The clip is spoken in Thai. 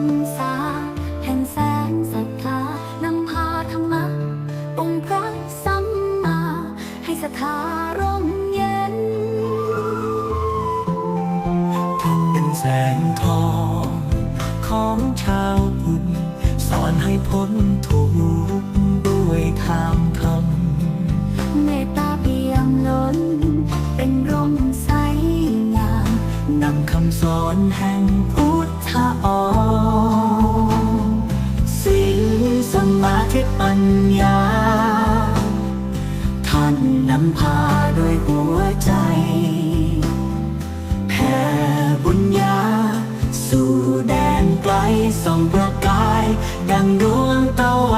งศาแห่งสศรัทธานำพาธรรมะองค์พระสัมมาให้สถาร่มย็นเป็นแสงทองของชาวพุทธสอนให้พ้นทุกข์ด้วยทางธรรมเมตตาเปี่ยมล้น เป็นร่มใสงานำคำสอนแห่งพุทธอ มาธิปัญญา ท่านนำพาด้วยหัวใจ แผ่บุญญา สู่แดนไกลส่องประกาย ดังดวงตะวั